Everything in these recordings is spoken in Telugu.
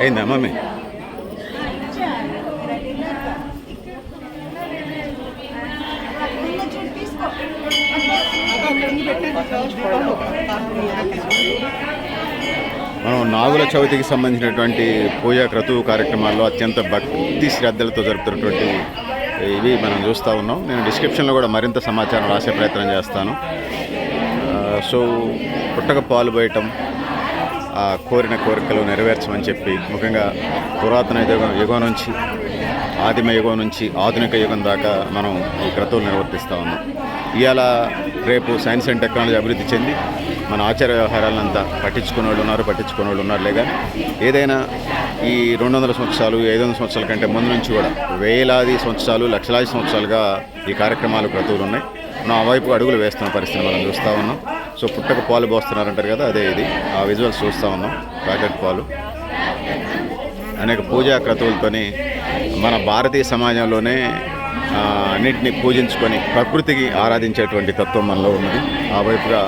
అయిందా మమ్మీ? మనం నాగుల చవితికి సంబంధించినటువంటి పూజా క్రతువు కార్యక్రమాల్లో అత్యంత భక్తి శ్రద్ధలతో జరుపుతున్నటువంటి ఇవి మనం చూస్తూ ఉన్నాం. నేను డిస్క్రిప్షన్లో కూడా మరింత సమాచారం రాసే ప్రయత్నం చేస్తాను. సో పుట్టక పాలు పోయటం కోరిన కోరికలు నెరవేర్చమని చెప్పి ముఖ్యంగా పురాతన యుగం యుగం నుంచి ఆదిమ యుగం నుంచి ఆధునిక యుగం దాకా మనం ఈ క్రతువులు నిర్వర్తిస్తూ ఉన్నాం. ఇవాళ రేపు సైన్స్ అండ్ టెక్నాలజీ అభివృద్ధి చెంది మన ఆచార వ్యవహారాలంతా పట్టించుకునే వాళ్ళు ఉన్నారు పట్టించుకునే వాళ్ళు ఉన్నారు లేదా ఏదైనా ఈ రెండు వందల సంవత్సరాలు ఐదు వందల సంవత్సరాల కంటే ముందు నుంచి కూడా వేలాది సంవత్సరాలు లక్షలాది సంవత్సరాలుగా ఈ కార్యక్రమాలు క్రతువులు ఉన్నాయి. మనం ఆ వైపు అడుగులు వేస్తున్న పరిస్థితి మనం చూస్తూ ఉన్నాం. సో పుట్టక పాలు పోస్తున్నారంటారు కదా అదే ఇది. ఆ విజువల్స్ చూస్తూ ఉన్నాం ప్యాకెట్ పాలు. అనేక పూజా క్రతువులతోని మన భారతీయ సమాజంలోనే అన్నింటినీ అన్నిటిని పూజించుకొని ప్రకృతికి ఆరాధించేటువంటి తత్వం మనలో ఉన్నది. ఆ వైపుగా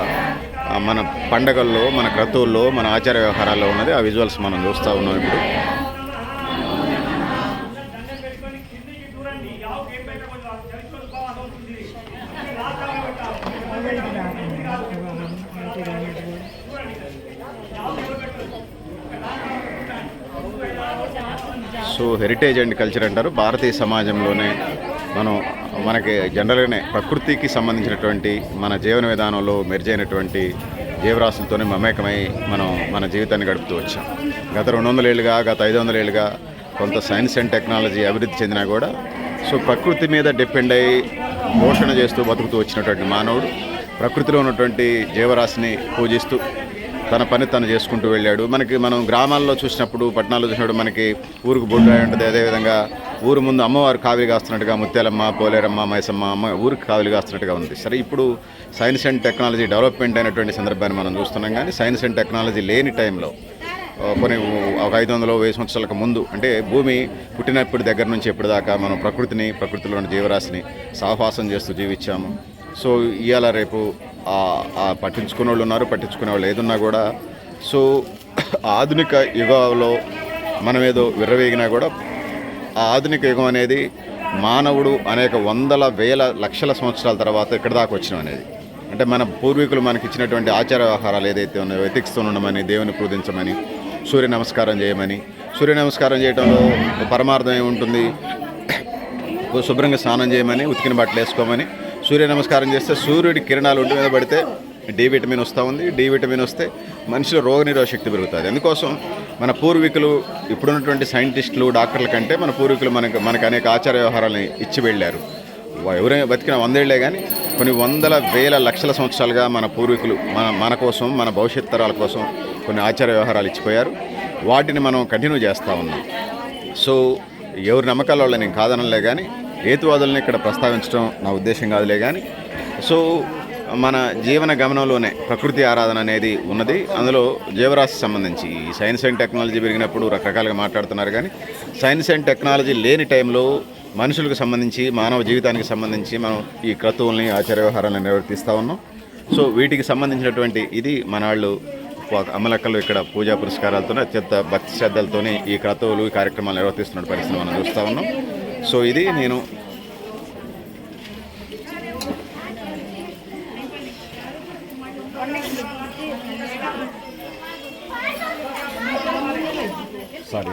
మన పండగల్లో మన క్రతువుల్లో మన ఆచార వ్యవహారాల్లో ఉన్నది. ఆ విజువల్స్ మనం చూస్తూ ఉన్నాం ఇప్పుడు. సో హెరిటేజ్ అండ్ కల్చర్ అంటారు. భారతీయ సమాజంలోనే మనం మనకి జనరల్గానే ప్రకృతికి సంబంధించినటువంటి మన జీవన విధానంలో మెరుజైనటువంటి జీవరాశులతోనే మమేకమై మనం మన జీవితాన్ని గడుపుతూ వచ్చాం. గత రెండు వందల ఏళ్ళుగా గత ఐదు వందల ఏళ్ళుగా కొంత సైన్స్ అండ్ టెక్నాలజీ అభివృద్ధి చెందినా కూడా సో ప్రకృతి మీద డిపెండ్ అయ్యి పోషణ చేస్తూ బతుకుతూ వచ్చినటువంటి మానవుడు ప్రకృతిలో ఉన్నటువంటి జీవరాశిని పూజిస్తూ తన పని తను చేసుకుంటూ వెళ్ళాడు. మనకి మనం గ్రామాల్లో చూసినప్పుడు పట్టణాల్లో చూసినప్పుడు మనకి ఊరికి బొడ్డు రాయి ఉంటుంది. అదేవిధంగా ఊరు ముందు అమ్మవారు కావిలి కాస్తున్నట్టుగా ముత్యాలమ్మ పోలేరమ్మ మైసమ్మ అమ్మ ఊరికి కావిలి కాస్తున్నట్టుగా ఉంది. సరే ఇప్పుడు సైన్స్ అండ్ టెక్నాలజీ డెవలప్మెంట్ అయినటువంటి సందర్భాన్ని మనం చూస్తున్నాం. కానీ సైన్స్ అండ్ టెక్నాలజీ లేని టైంలో కొన్ని ఒక ఐదు వందలు వెయ్యి సంవత్సరాలకు ముందు అంటే భూమి పుట్టినప్పటి దగ్గర నుంచి ఎప్పటిదాకా మనం ప్రకృతిని ప్రకృతిలో ఉన్న జీవరాశిని సహవాసం చేస్తూ జీవించాము. సో ఇవాళ రేపు పట్టించుకునే వాళ్ళు ఉన్నారు పట్టించుకునే వాళ్ళు ఏదున్నా కూడా. సో ఆధునిక యుగంలో మనం ఏదో విర్రవేగినా కూడా ఆ ఆధునిక యుగం అనేది మానవుడు అనేక వందల వేల లక్షల సంవత్సరాల తర్వాత ఇక్కడ దాకా వచ్చిన అనేది. అంటే మన పూర్వీకులు మనకి ఇచ్చినటువంటి ఆచార వ్యవహారాలు ఏదైతే ఉన్నాయో వెతికిస్తూ ఉండమని దేవుని పూజించమని సూర్య నమస్కారం చేయమని సూర్య నమస్కారం చేయడంలో పరమార్థం ఏముంటుంది? శుభ్రంగా స్నానం చేయమని ఉతికిన బట్టలు వేసుకోమని సూర్య నమస్కారం చేస్తే సూర్యుడి కిరణాలు ఒంటి మీద పడితే డి విటమిన్ వస్తూ ఉంది. డి విటమిన్ వస్తే మనిషిలో రోగనిరోధ శక్తి పెరుగుతుంది. అందుకోసం మన పూర్వీకులు ఇప్పుడున్నటువంటి సైంటిస్టులు డాక్టర్ల కంటే మన పూర్వీకులు మనకు మనకు అనేక ఆచార వ్యవహారాలను ఇచ్చి వెళ్ళారు. ఎవరైనా బతికిన వందేళ్ళే కానీ కొన్ని వందల వేల లక్షల సంవత్సరాలుగా మన పూర్వీకులు మన మన కోసం మన భవిష్యత్ తరాల కోసం కొన్ని ఆచార వ్యవహారాలు ఇచ్చిపోయారు. వాటిని మనం కంటిన్యూ చేస్తూ ఉన్నాం. సో ఎవరి నమ్మకాల వాళ్ళని నేను కాదనలే కానీ హేతువాదులను ఇక్కడ ప్రస్తావించడం నా ఉద్దేశం కాదులే కానీ సో మన జీవన గమనంలోనే ప్రకృతి ఆరాధన అనేది ఉన్నది. అందులో జీవరాశి సంబంధించి ఈ సైన్స్ అండ్ టెక్నాలజీ పెరిగినప్పుడు రకరకాలుగా మాట్లాడుతున్నారు కానీ సైన్స్ అండ్ టెక్నాలజీ లేని టైంలో మనుషులకు సంబంధించి మానవ జీవితానికి సంబంధించి మనం ఈ క్రతువుల్ని ఆచార వ్యవహారాలను నిర్వర్తిస్తూ ఉన్నాం. సో వీటికి సంబంధించినటువంటి ఇది మన వాళ్ళు అమలక్కలు ఇక్కడ పూజా పురస్కారాలతోనే అత్యంత భక్తి శ్రద్ధలతోనే ఈ క్రతువులు ఈ కార్యక్రమాలు నిర్వర్తిస్తున్న పరిస్థితి మనం చూస్తూ ఉన్నాం. సో ఇది నేను సారీ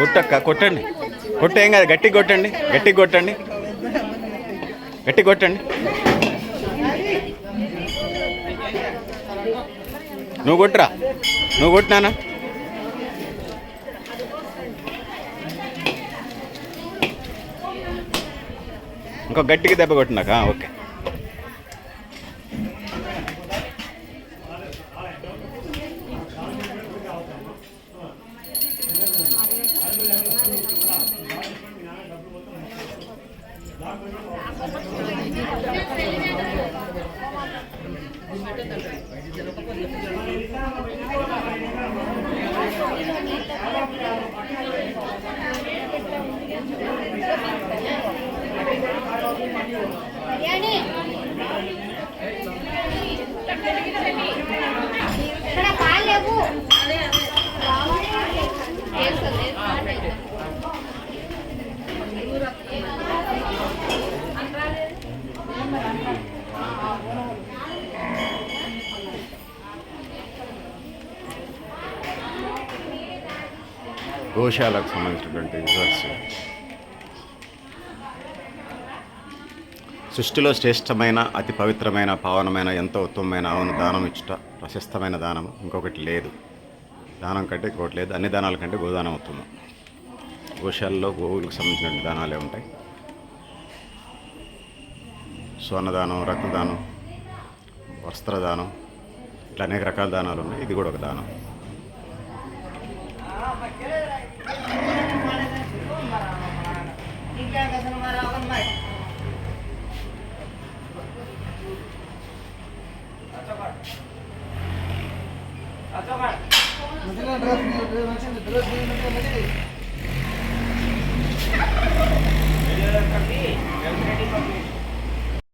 కొట్టక్క కొట్టండి. కొట్టేం కాదు గట్టి కొట్టండి గట్టి కొట్టండి. గట్టి కొట్టండి. నువ్వు కొట్టురా. నువ్వు కొట్టినానా ఇంకో గట్టికి దెబ్బ కొట్టినాక ఓకే. Yeah. గోశాలకు సంబంధించినటువంటి రిజల్ట్స్ సృష్టిలో శ్రేష్టమైన అతి పవిత్రమైన పావనమైన ఎంతో ఉత్తమమైన ఆవును దానం ఇచ్చుట ప్రశస్తమైన దానం ఇంకొకటి లేదు. దానం కంటే ఇంకోటి లేదు. అన్ని దానాల కంటే గోదానం ఉత్తమం. గోశాలలో గోవులకు సంబంధించిన దానాలే ఉంటాయి. స్వర్ణదానం రక్తదానం వస్త్రదానం ఇట్లా అనేక రకాల దానాలు ఉన్నాయి. ఇది కూడా ఒక దానం. Jangan kasih nomor 8, Mike. Acokan. Acokan. Mungkin ada dress. Jadi kaki, yang kaki.